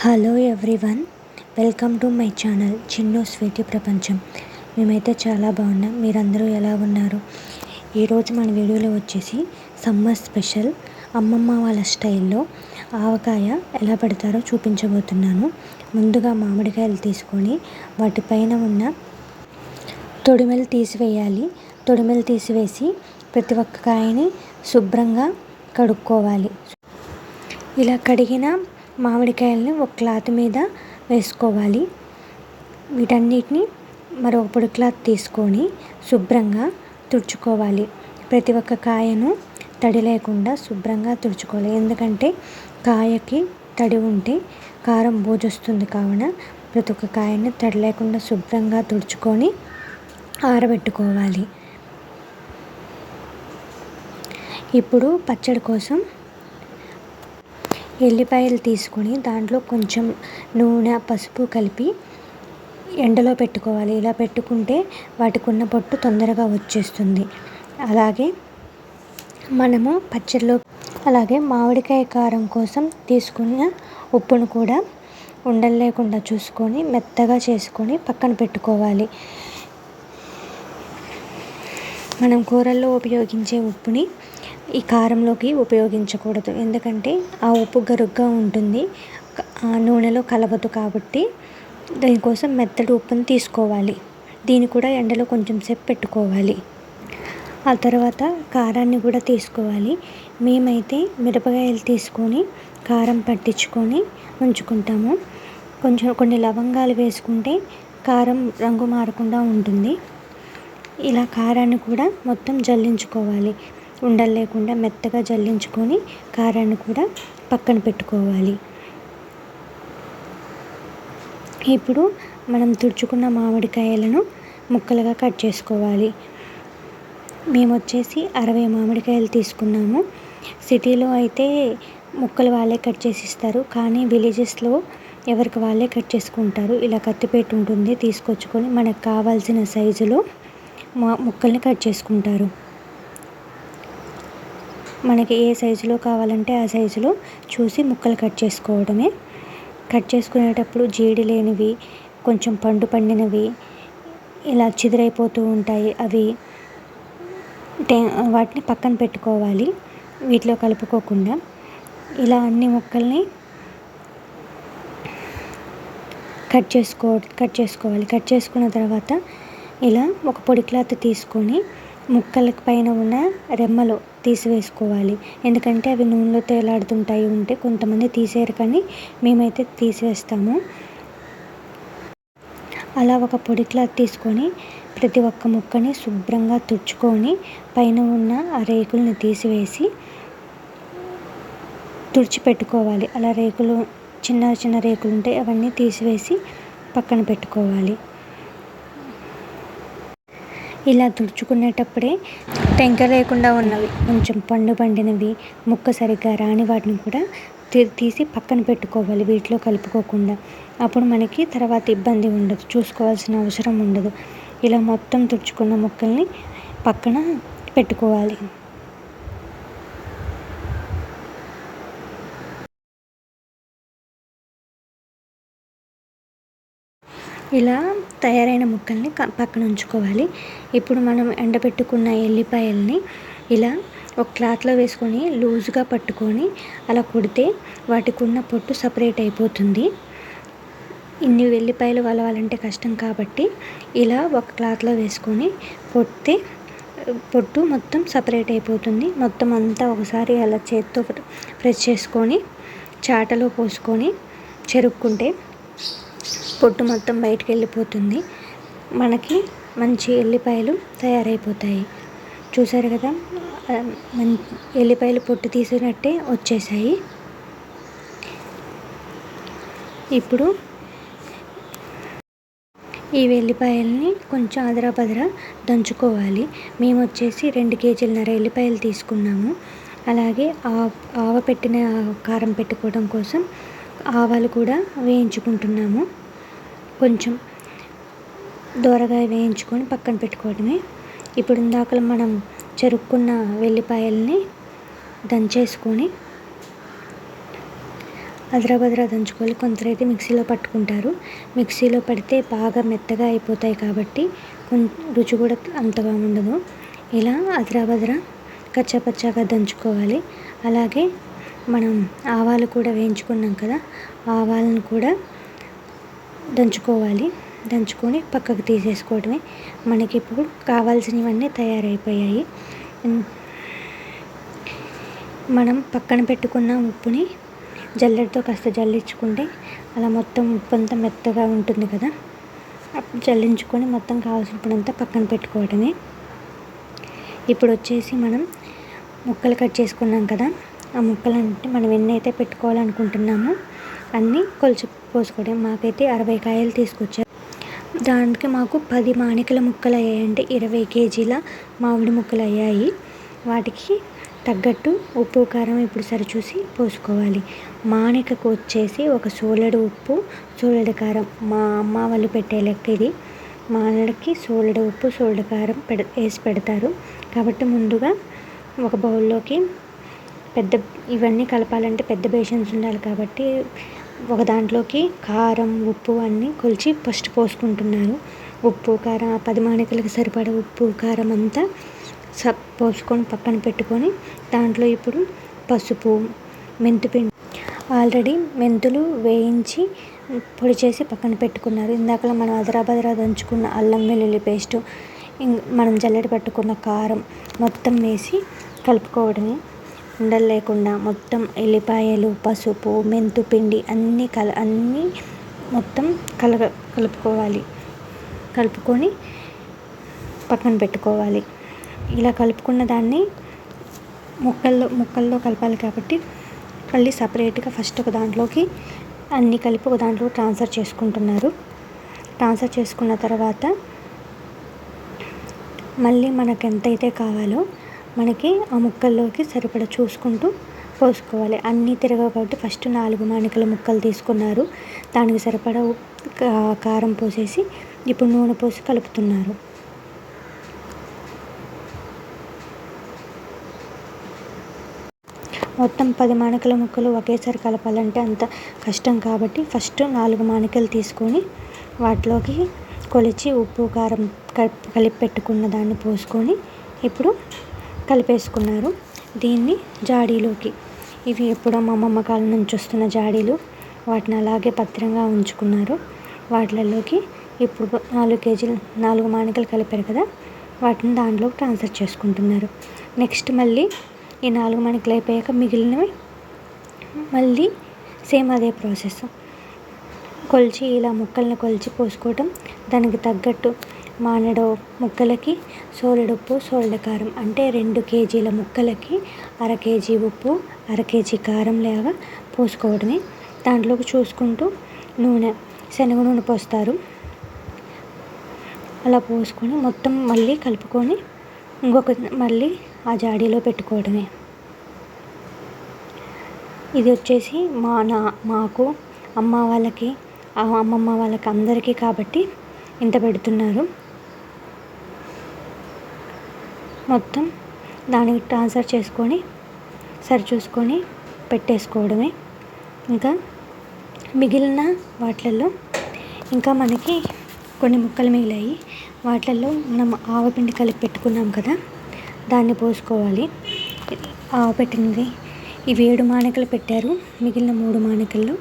Hello everyone welcome to my channel Chinnu sweety ప్రపంచం మేమైతే చాలా బాగున్నాం. మీరందరూ ఎలా ఉన్నారు? ఈరోజు మన వీడియోలో వచ్చేసి సమ్మర్ స్పెషల్ అమ్మమ్మ వాళ్ళ స్టైల్లో ఆవకాయ ఎలా పెడతారో చూపించబోతున్నాను. ముందుగా మామిడికాయలు తీసుకొని వాటిపైన ఉన్న తొడిమెలు తీసివేయాలి. తొడిమెలు తీసివేసి ప్రతి ఒక్క కాయని శుభ్రంగా కడుక్కోవాలి. ఇలా కడిగిన మామిడికాయలని ఒక క్లాత్ మీద వేసుకోవాలి. వీటన్నిటిని మరొక పొడి క్లాత్ తీసుకొని శుభ్రంగా తుడుచుకోవాలి. ప్రతి ఒక్క కాయను తడి లేకుండా శుభ్రంగా తుడుచుకోవాలి. ఎందుకంటే కాయకి తడి ఉంటే కారం బోజొస్తుంది కావున ప్రతి ఒక్క కాయని తడి లేకుండా శుభ్రంగా తుడుచుకొని ఆరబెట్టుకోవాలి. ఇప్పుడు పచ్చడి కోసం ఎల్లిపాయలు తీసుకొని దాంట్లో కొంచెం నూనె పసుపు కలిపి ఎండలో పెట్టుకోవాలి. ఇలా పెట్టుకుంటే వాటికి ఉన్న పొట్టు తొందరగా వచ్చేస్తుంది. అలాగే మనము పచ్చడిలో అలాగే మామిడికాయ కారం కోసం తీసుకున్న ఉప్పును కూడా ఉండలు లేకుండా చూసుకొని మెత్తగా చేసుకొని పక్కన పెట్టుకోవాలి. మనం కూరల్లో ఉపయోగించే ఉప్పుని ఈ కారంలోకి ఉపయోగించకూడదు. ఎందుకంటే ఆ ఉప్పు గరుగ్గా ఉంటుంది. ఆ నూనెలో కలవదు కాబట్టి దానికోసం మెత్తటి ఉప్పుని తీసుకోవాలి. దీన్ని కూడా ఎండలో కొంచెం సేపు పెట్టుకోవాలి. ఆ తర్వాత కారాన్ని కూడా తీసుకోవాలి. మేమైతే మిరపకాయలు తీసుకొని కారం పట్టించుకొని ఉంచుకుంటాము. కొంచెం కొన్ని లవంగాలు వేసుకుంటే కారం రంగు మారకుండా ఉంటుంది. ఇలా కారాన్ని కూడా మొత్తం జల్లించుకోవాలి. ఉండలు లేకుండా మెత్తగా జల్లించుకొని కారాన్ని కూడా పక్కన పెట్టుకోవాలి. ఇప్పుడు మనం తుడుచుకున్న మామిడికాయలను ముక్కలుగా కట్ చేసుకోవాలి. మేము వచ్చేసి అరవై మామిడికాయలు తీసుకున్నాము. సిటీలో అయితే ముక్కలు వాళ్ళే కట్ చేసి ఇస్తారు. కానీ విలేజెస్లో ఎవరికి వాళ్ళే కట్ చేసుకుంటారు. ఇలా కత్తిపేట ఉంటుంది తీసుకొచ్చుకొని మనకు కావాల్సిన సైజులో మా ముక్కల్ని కట్ చేసుకుంటారు. మనకి ఏ సైజులో కావాలంటే ఆ సైజులో చూసి ముక్కలు కట్ చేసుకోవడమే. కట్ చేసుకునేటప్పుడు జీడి లేనివి కొంచెం పండు పండినవి ఇలా చిదిరైపోతూ ఉంటాయి. అవి టే వాటిని పక్కన పెట్టుకోవాలి. వీటిలో కలుపుకోకుండా ఇలా అన్ని ముక్కల్ని కట్ చేసుకో కట్ చేసుకోవాలి. కట్ చేసుకున్న తర్వాత ఇలా ఒక పొడి క్లాత్ తీసుకొని ముక్కల పైన ఉన్న రెమ్మలు తీసివేసుకోవాలి. ఎందుకంటే అవి నూనెలో తేలాడుతుంటాయి ఉంటే కొంతమంది తీసేయరు కానీ మేమైతే తీసివేస్తాము. అలా ఒక పొడి క్లాత్ తీసుకొని ప్రతి ఒక్క ముక్కని శుభ్రంగా తుడుచుకొని పైన ఉన్న ఆ రేకుల్ని తీసివేసి తుడిచిపెట్టుకోవాలి. అలా రేకులు చిన్న చిన్న రేకులు ఉంటాయి అవన్నీ తీసివేసి పక్కన పెట్టుకోవాలి. ఇలా తుడుచుకునేటప్పుడే టెంక లేకుండా ఉన్నవి. కొంచెం పండు పండినవి ముక్క సరిగ్గా రాని వాటిని కూడా తీసి పక్కన పెట్టుకోవాలి వీటిలో కలుపుకోకుండా. అప్పుడు మనకి తర్వాత ఇబ్బంది ఉండదు చూసుకోవాల్సిన అవసరం ఉండదు. ఇలా మొత్తం తుడుచుకున్న ముక్కల్ని పక్కన పెట్టుకోవాలి. ఇలా తయారైన ముక్కల్ని పక్కన ఉంచుకోవాలి. ఇప్పుడు మనం ఎండబెట్టుకున్న ఎల్లిపాయల్ని ఇలా ఒక క్లాత్లో వేసుకొని లూజ్గా పట్టుకొని అలా కొడితే వాటికి ఉన్న పొట్టు సపరేట్ అయిపోతుంది. ఇన్ని వెల్లిపాయలు వలవాలంటే కష్టం కాబట్టి ఇలా ఒక క్లాత్లో వేసుకొని కొడితే పొట్టు మొత్తం సపరేట్ అయిపోతుంది. మొత్తం అంతా ఒకసారి అలా చేత్తో ప్రెస్ చేసుకొని చాటలో పోసుకొని చెరుక్కుంటే పొట్టు మొత్తం బయటికి వెళ్ళిపోతుంది. మనకి మంచి ఎల్లిపాయలు తయారైపోతాయి. చూసారు కదా? మం ఎల్లిపాయలు పొట్టు తీసినట్టే వచ్చేసాయి. ఇప్పుడు ఈ వెల్లిపాయల్ని కొంచెం అదరాబదర దంచుకోవాలి. మేము వచ్చేసి రెండు కేజీలన్నర ఎల్లిపాయలు తీసుకున్నాము. అలాగే ఆవ పెట్టిన కారం పెట్టుకోవడం కోసం ఆవాలు కూడా వేయించుకుంటున్నాము. కొంచెం దోరగా వేయించుకొని పక్కన పెట్టుకోవడమే. ఇప్పుడు ఇందాక మనం చెరుక్కున్న వెల్లిపాయల్ని దంచేసుకొని అదరబదరా దంచుకోవాలి కొందరైతే మిక్సీలో పట్టుకుంటారు. మిక్సీలో పడితే బాగా మెత్తగా అయిపోతాయి కాబట్టి రుచి కూడా అంతగా ఉండదు. ఇలా అదరబదరా కచ్చాపచ్చాగా దంచుకోవాలి. అలాగే మనం ఆవాలు కూడా వేయించుకున్నాం కదా ఆవాలను కూడా దంచుకోవాలి. దంచుకొని పక్కకు తీసేసుకోవడమే. మనకి ఇప్పుడు కావాల్సినవన్నీ తయారైపోయాయి. మనం పక్కన పెట్టుకున్న ఉప్పుని జల్లెడతో కాస్త జల్లించుకుంటే అలా మొత్తం ఉప్పు అంతా మెత్తగా ఉంటుంది కదా. అప్పుడు జల్లించుకొని మొత్తం కావాల్సినప్పుడంతా పక్కన పెట్టుకోవడమే. ఇప్పుడు వచ్చేసి మనం ముక్కలు కట్ చేసుకున్నాం కదా. ఆ ముక్కలంటే మనం ఎన్ని అయితే పెట్టుకోవాలనుకుంటున్నామో అన్నీ కొలిచి పోసుకోవడం. మాకైతే అరవై కాయలు తీసుకొచ్చారు. దానికి మాకు పది మాణికల ముక్కలు అయ్యాయంటే ఇరవై కేజీల మామిడి ముక్కలు అయ్యాయి. వాటికి తగ్గట్టు ఉప్పు కారం ఇప్పుడు సరిచూసి పోసుకోవాలి. మానికకు వచ్చేసి ఒక సోలడు ఉప్పు సోలడు కారం. మా అమ్మ వాళ్ళు పెట్టే లెక్క ఇది. మానడికి సోలడు ఉప్పు సోలడు కారం పెడ వేసి పెడతారు. కాబట్టి ముందుగా ఒక బౌల్లోకి పెద్ద ఇవన్నీ కలపాలంటే పెద్ద బేషన్స్ ఉండాలి కాబట్టి ఒక దాంట్లోకి కారం ఉప్పు అన్నీ కొలిచి ఫస్ట్ పోసుకుంటున్నారు. ఉప్పు కారం ఆ పది మాణికలకు సరిపడ ఉప్పు కారం అంతా స పోసుకొని పక్కన పెట్టుకొని దాంట్లో ఇప్పుడు పసుపు మెంతిపిండి ఆల్రెడీ మెంతులు వేయించి పొడి చేసి పక్కన పెట్టుకున్నారు. ఇందాకలా మనం అదరాబదరా దంచుకున్న అల్లం వెల్లుల్లి పేస్టు మనం జల్లెడ పెట్టుకున్న కారం మొత్తం వేసి కలుపుకోవడమే. ఉండలు లేకుండా మొత్తం ఎల్లిపాయలు పసుపు మెంతు పిండి అన్నీ కల అన్నీ మొత్తం కలగ కలుపుకోవాలి. కలుపుకొని పక్కన పెట్టుకోవాలి. ఇలా కలుపుకున్న దాన్ని ముక్కల్లో ముక్కల్లో కలపాలి కాబట్టి మళ్ళీ సపరేట్గా ఫస్ట్ ఒక దాంట్లోకి అన్నీ కలిపి ఒక దాంట్లో ట్రాన్స్ఫర్ చేసుకుంటున్నారు. ట్రాన్స్ఫర్ చేసుకున్న తర్వాత మళ్ళీ మనకు ఎంతైతే కావాలో మనకి ఆ ముక్కల్లోకి సరిపడ చూసుకుంటూ పోసుకోవాలి. అన్నీ తిరగవు కాబట్టి ఫస్ట్ నాలుగు మానికల ముక్కలు తీసుకున్నారు. దానికి సరిపడా కారం పోసేసి ఇప్పుడు నూనె పోసి కలుపుతున్నారు. మొత్తం పది మానికల ముక్కలు ఒకేసారి కలపాలంటే అంత కష్టం కాబట్టి ఫస్ట్ నాలుగు మానికలు తీసుకొని వాటిలోకి కొలిచి ఉప్పు కారం కలిపి పెట్టుకున్న దాన్ని పోసుకొని ఇప్పుడు కలిపేసుకున్నారు. దీన్ని జాడీలోకి. ఇవి ఎప్పుడో మా అమ్మమ్మ కాలం నుంచి వస్తున్న జాడీలు. వాటిని అలాగే భద్రంగా ఉంచుకున్నారు. వాటిలలోకి ఇప్పుడు నాలుగు కేజీలు నాలుగు మానికలు కలిపారు కదా. వాటిని దాంట్లోకి ట్రాన్స్ఫర్ చేసుకుంటున్నారు. నెక్స్ట్ మళ్ళీ ఈ నాలుగు మాణికలు అయిపోయాక మిగిలినవి మళ్ళీ సేమ్ అదే ప్రాసెస్. కొలిచి ఇలా ముక్కల్ని కొలిచి పోసుకోవటం దానికి తగ్గట్టు మానడో ముక్కలకి సోలెడుప్పు సోలెడు కారం అంటే రెండు కేజీల ముక్కలకి అర కేజీ ఉప్పు అర కేజీ కారం లాగా పోసుకోవడమే. దాంట్లోకి చూసుకుంటూ నూనె శనగ నూనె పోస్తారు. అలా పోసుకొని మొత్తం మళ్ళీ కలుపుకొని ఇంకొక మళ్ళీ ఆ జాడీలో పెట్టుకోవడమే. ఇది వచ్చేసి మా నా మాకు అమ్మ వాళ్ళకి అమ్మమ్మ వాళ్ళకి అందరికీ కాబట్టి ఇంత పెడుతున్నారు. మొత్తం దానికి ట్రాన్స్ఫర్ చేసుకొని సరి చూసుకొని పెట్టేసుకోవడమే. ఇంకా మిగిలిన వాటిల్లో ఇంకా మనకి కొన్ని ముక్కలు మిగిలాయి. వాటిల్లో మనం ఆవపిండి కలిపి పెట్టుకున్నాం కదా దాన్ని పోసుకోవాలి. పెట్టినది ఇవి ఏడు మానికలు పెట్టారు. మిగిలిన మూడు మానికల్లో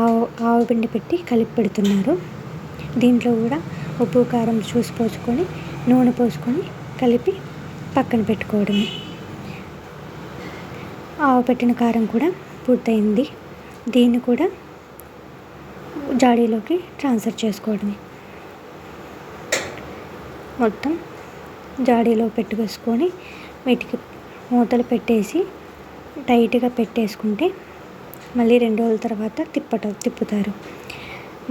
ఆవు ఆవపిండి పెట్టి కలిపి పెడుతున్నారు. దీంట్లో కూడా ఉప్పు కారం చూసి పోసుకొని నూనె పోసుకొని కలిపి పక్కన పెట్టుకోవడమే ఆవు పెట్టిన కారం కూడా పూర్తయింది. దీన్ని కూడా జాడీలోకి ట్రాన్స్ఫర్ చేసుకోవడమే. మొత్తం జాడీలో పెట్టుకేసుకొని వీటికి మూతలు పెట్టేసి టైట్గా పెట్టేసుకుంటే మళ్ళీ రెండు రోజుల తర్వాత తిప్పట తిప్పుతారు.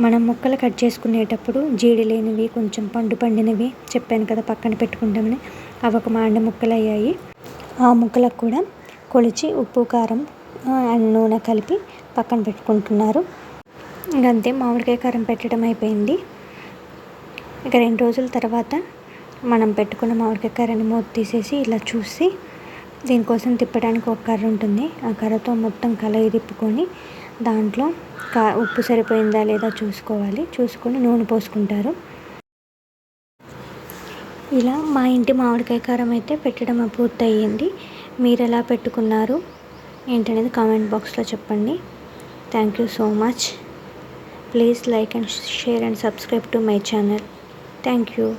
మనం ముక్కలు కట్ చేసుకునేటప్పుడు జీడి లేనివి కొంచెం పండు పండినవి చెప్పాను కదా పక్కన పెట్టుకుంటామని. అవి ఒక మాండ ముక్కలు అయ్యాయి ఆ ముక్కలకు కూడా కొలిచి ఉప్పు కారం అండ్ నూనె కలిపి పక్కన పెట్టుకుంటున్నారు. ఇంకంతే మామిడికాయ కారం పెట్టడం అయిపోయింది. ఇక రెండు రోజుల తర్వాత మనం పెట్టుకున్న మామిడికాయ కారాన్ని మూత తీసేసి ఇలా చూసి దీనికోసం తిప్పడానికి ఒక కర్ర ఉంటుంది. ఆ కర్రతో మొత్తం కలయి తిప్పుకొని దాంట్లో కా ఉప్పు సరిపోయిందా లేదా చూసుకోవాలి. చూసుకొని నూనె పోసుకుంటారు. ఇలా మా ఇంటి మామిడికాయ కారం అయితే పెట్టడం పూర్తయింది. మీరు ఎలా పెట్టుకున్నారు? ఏంటనేది కామెంట్ బాక్స్లో చెప్పండి. Thank you so much. Please like and share and subscribe to my channel. Thank you.